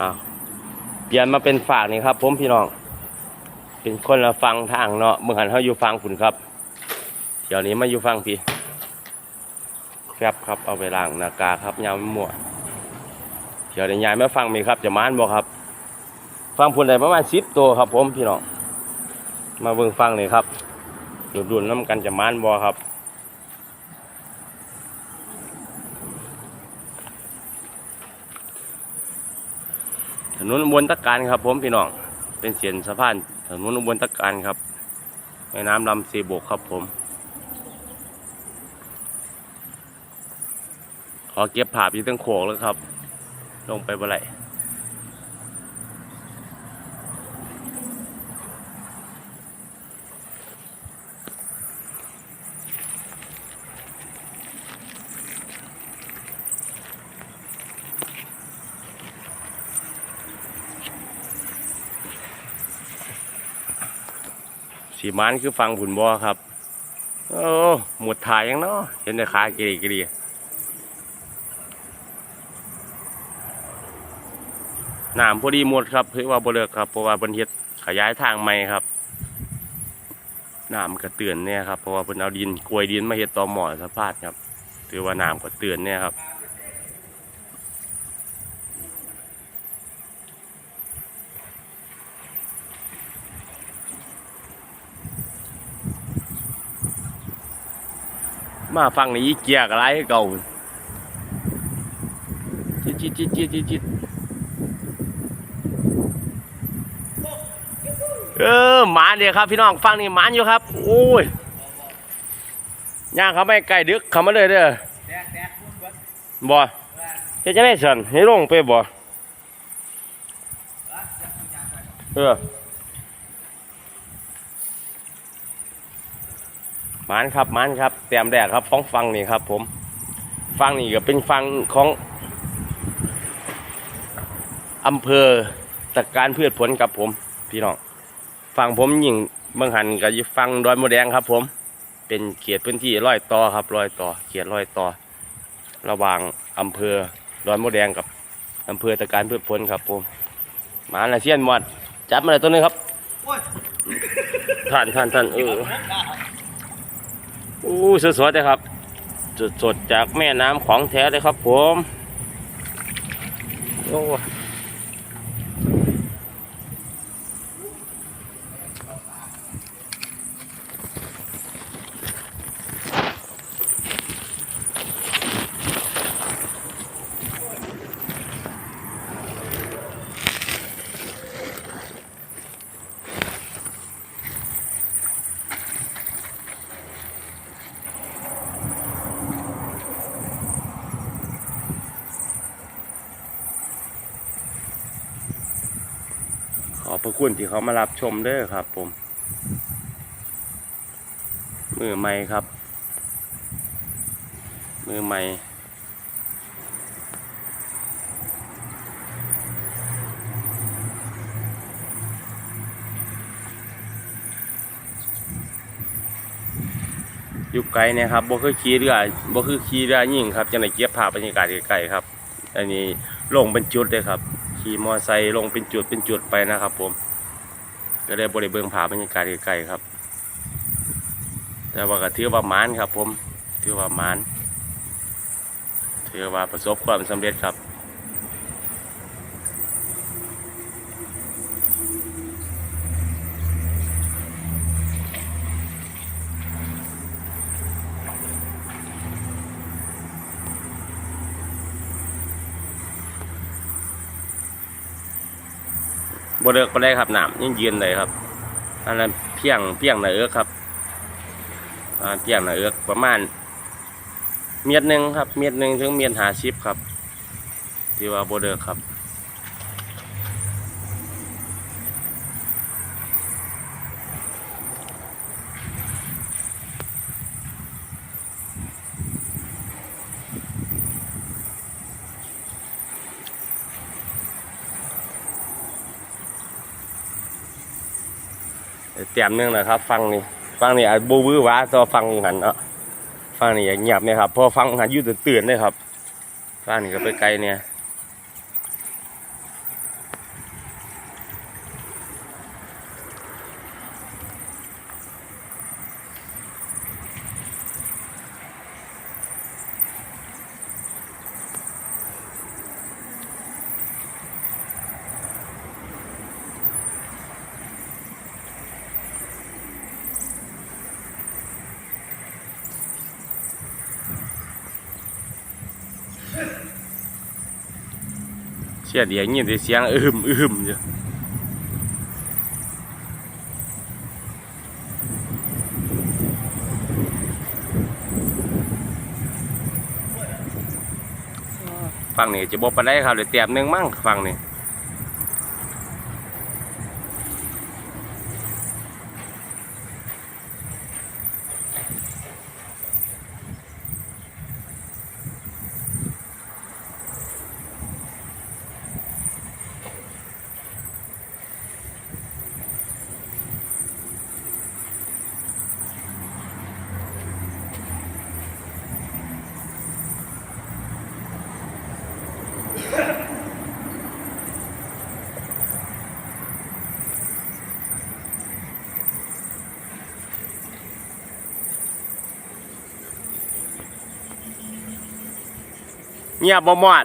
อ้าวเปลี่ยนมาเป็นฝากนี่ครับ ผมพี่น้อง เป็นคนละฟังทางเนาะเมื่อหันเขาอยู่ฟังฝุ่นครับเดี๋ยวนี้มาอยู่ฟังพี่ครับครับเอาไปล้างหน้ากาครับยามมั่วเดี๋ยวนี้ยายมาฟังมีครับจะมานบอกครับ ฟังพุ่นได้ประมาณสิบตัวครับ ผมพี่น้องมาเบิ่งฟังนี่ครับดูดๆน้ำกันจะมานบอครับ นนอุบนตะการครับ ผมพี่น้องเป็นเสียนสะพานถนนอุบลตะการครับแม่น้ำลำซีบกครับผม ขอเก็บผาพอยู่ตั้งโขกแล้วครับ ลงไปบ่ไหร สีมานคือฟังผุนบอครับ โอ้หมดถ่ายยังเนาะเห็นแต่ขาเกลีเกรีน้ำพอดีหมดครับเพื่อว่าบ่เลิกครับเพราะว่าเพิ่นเฮ็ดขยายทางใหม่ครับน้ำก็เตือนเนี่ยครับเพราะว่าเพิ่นเอาดินกลวยดินมาเฮ็ดต่อหมอสะพานครับถือว่าน้ำก็เตือนเนี่ยครับ มาฟังนี้เกียกอะไรเก่าจิตจิตจิตจิตจิตจิตเออหมาเนี่ยครับพี่น้องฟังนี่หมานอยู่ครับโอ้ยย่างเขาไม่ไกลดึกเขามาเลยเด้อบ่เบิดบ่เฮ็ดจะได้สันให้ลงไปบ่เออ มานครับหมานครับเตรียมแดกครับฟ้องฟังนี่ครับ ผมฟังนี่ก็เป็นฟังของอำเภอตะการพืชผลครับผม พี่น้องฟังผมยิ่งเมืองหันกับฟังดอยโมแดงครับ ผม เป็นเขตพื้นที่ร้อยต่อครับร้อยต่อเขตร้อยต่อ ระหว่างอำเภอดอยโมแดงกับอำเภอตะการพืชผลครับผมหมาละเชียนหมดจับมาเลยตัวหนึงครับโอ้ยท่านท่านท่านเออ อู้สดๆเลยครับสดสดๆจากแม่น้ำของแท้เลยครับผม โอ้ พระคุณที่เขามารับชมเด้อครับ ผม มือใหม่ครับ มือใหม่อยู่ไกลเนี่ยครับบ่คือขี่เรือบ่คือขี่เรือยิ่งครับจังไดเก็บภาพบรรยากาศไกลๆครับ อันนี้ลงเป็นจุดเลยครับ ขี่มอไซค์ลงเป็นจุดเป็นจุดไปนะครับผม ก็ได้บริเบิงผาบรรยากาศไกลๆครับ แต่ว่าก็ถือว่ามานครับผมถือว่ามานถือว่าประสบความสำเร็จครับ บเลิกไปได้ครับหนามยังยืนเลยครับ อันนั้นเพียงเพียงหนาเอื้อครับอ่าเพียงหนาเอื้อประมาณ เมียดหนึ่งครับ เมียดหนึ่งถึงเมียดหาชิปครับ ที่ว่าบเลิกครับ เตรียมนึงนะครับ ฟังนี่ฟังนี่อาจบูบื้อว้าตัวฟังหันเนาะฟังนี่อย่าเงียบเนี่ยครับพอฟังหันยืดตื่นๆเลยครับฟังนี่ก็ไปไกลเนี่ย สียเดียงยินแต่เสียงอึมอึมอยู่ฟังนี่จะบอกปได้ครับเดี๋ยวเตรียมหนึงมั่งฟังนี่ เงียบบ่มอด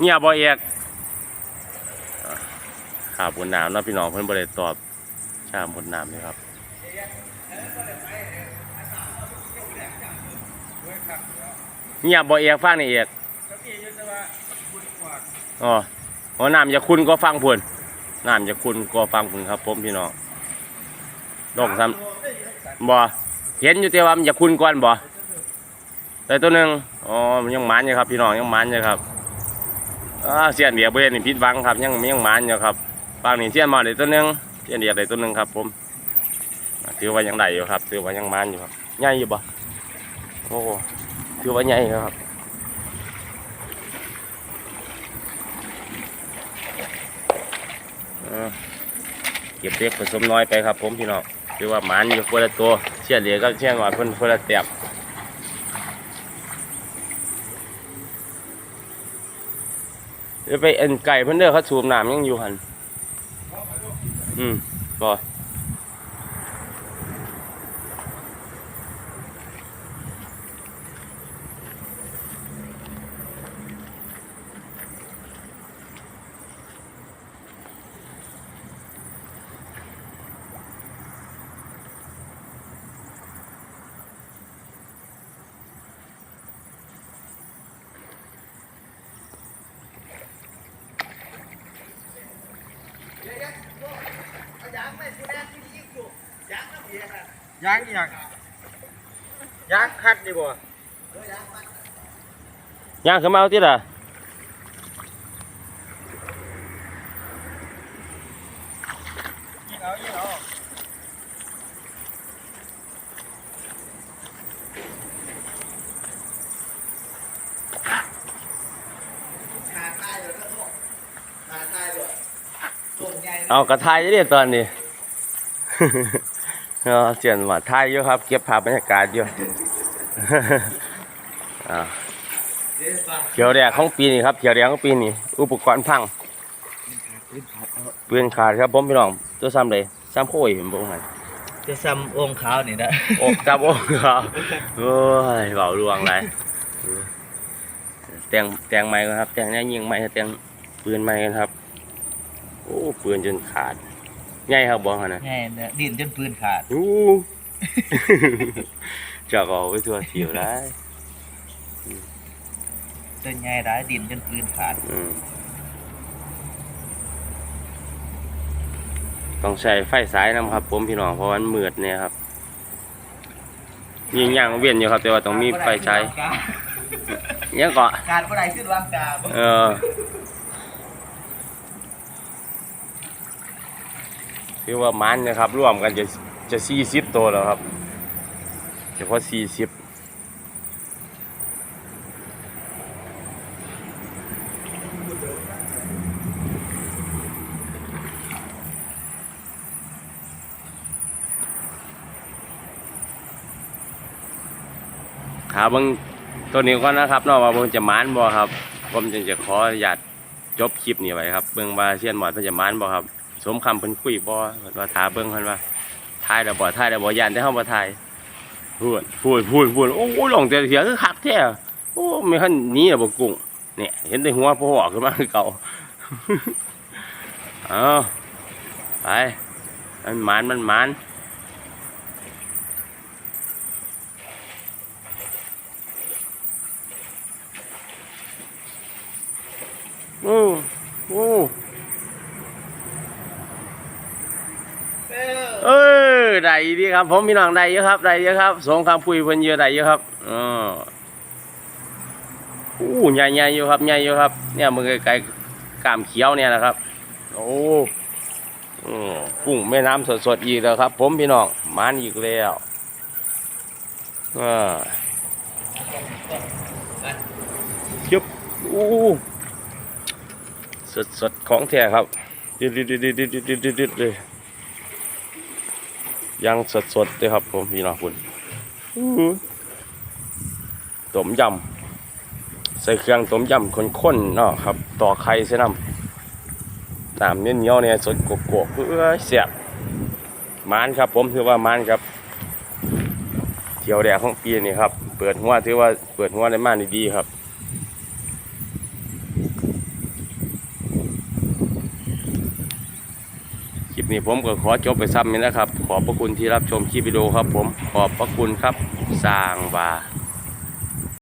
เงียบบ่เอกข่าวบนน้ำนาะพี่น้องเพิ่อนบ่ได้ตอบชามบนน้ำนี่ครับเงียบบ่เอกฟังนี่เอียุทธว่าบุญกว่าอ๋ออ๋อน้ำจะคุณก็ฟังพุ่นน้ำจะคุณก็ฟังพุ่นครับ ผมพี่น้องดอกซ้ำบ่เห็นอยู่แต่ว่ามันจะคุณก่อนบ่แต่ตัวหนึ่งอ๋อมันยังมันอยู่ครับ พี่น้องยังมันอยู่ครับ อ่าเสียนเดียบเบนี่ผิดวังครับ ยังยังหมันอยู่ครับฟังนี่เสียนมาได้ตัวหนึงเสียนเดียบได้ตัวหนึงครับผมถือว่ายังได้อยู่ครับถือว่ายังหมันอยู่ครับใหญ่อยู่บ่โอ้ถือว่าใหญ่อยู่ครับเก็บเล็กผสมน้อยไปครับ ผมพี่น้องคือว่าหมันอยู่คนละตัวเชี่ยเหลือก็เชี่ยหน่อยเพิ่นคนละเตียบ เดี๋ยวไปเอ็นไก่เพื่อนเด้อเขาสูบน้ำยังอยู่หันอืมบ่ อีหยังยางคัดดีบ่ย่างขึ้นมาเอาติล่ะยิง เอายิงเอาขาตายเลยนะลูกขาตายเลยส่งใหญ่เอากระทายเรียตอนนี้เออเจียนว่าทายอยู่ครับ เก็บภาพบรรยากาศอยู่อ่าเดี๋ยวป่ะเขียวแดงของปีนี้ครับเขียวแดงของปีนี้อุปกรณ์พังปืนขาดครับผมพี่น้องตัวซ้ำเลยซ้ำโค้ยผมบอกให้จะซ้ำองค์ขาวนี่นะโอกจับโอกครับโอ้ยเบาลวงไรแต่งแต่งไม้กันครับแต่งแน่ยิงไม้แต่งปืนไม้กันครับ โอ้ปืนจนขาด ใหญ่ครับบอกหั่นนะแง่เนี่ยดินจนปืนขาด อู้จะเอาไปทั่วเที่ยวได้จนใหญ่ร้ายดินจนปืนขาด อืมต้องใช้ไฟสายนะครับ ผมพี่น้องเพราะว่ามันมืดเนี่ยครับ ยิงย่างเวียนอยู่ครับ แต่ว่าต้องมีไฟใช้ยังเกาะการบ่ได้ขึ้นวางกาบ่เออ คือว่ามันนะครับร่วมกันจะจะสี่สิบตัวแล้วครับเฉพาะสี่สิบขาเบิงตัวนี้ก่อนนะครับนอกว่าเบิงจะมานบ่ครับ ผมจึงจะขออนุญาตจบคลิปนี้ไว้ครับเบิ่งว่าเชียนหมอดเพิ่นจะมานบ่ครับ มคำเพิ่นคุยบ่เพิ่นว่าถาเบิ่งเพิ่นว่าทายแล้วบ่ทายแล้วบ่ย่านแต่เฮาบ่ทายพูดพูดพูดพูดโอ้ยลองแต่เสียคือคักแท้โอ้ไม่คันนี้อะบ่กุ้งเนี่ยเห็นแต่หัวโผล่ออกขึ้นมาคือเก่าเอาไปมันหมานมันหมานโอ้โอ้อ เออ ได้ดีครับ ผมพี่น้องได้เยอะครับได้เยอะครับสงครามปุยเพิ่นเยอะได้เยอะครับอ๋ออู้ใหญ่ใหญ่อยู่ครับใหญ่อยู่ครับ เนี่ยมือไกลๆกล้ามเขียวเนี่ยนะครับ โอ้อืมกุ้งแม่น้ำสดๆอีกแล้วครับ ผมพี่น้องมานอีกแล้วอ่าจุ๊บอู้สดๆของแท้ครับดิดๆๆๆๆๆๆเลย ยังสดสดๆเลยครับ ผมพี่น้องคุณต้มยำใส่เครื่องต้มยำข้นๆเนาะครับ ต่อไข่ใส่น้ำน้ำเนียวๆเนี่ยสดกบๆเพื่อเสียบมานครับ ผมถือว่ามานครับเที่ยวแดกของปีนี่ครับ เปิดหัวถือว่าเปิดหัวได้มากดีๆครับคลิปนี้ผมก็ขอจบไปซ้ำนี้นะครับ ขอบพระคุณที่รับชมคลิปวิดีโอครับผม ขอบพระคุณครับสร้างบา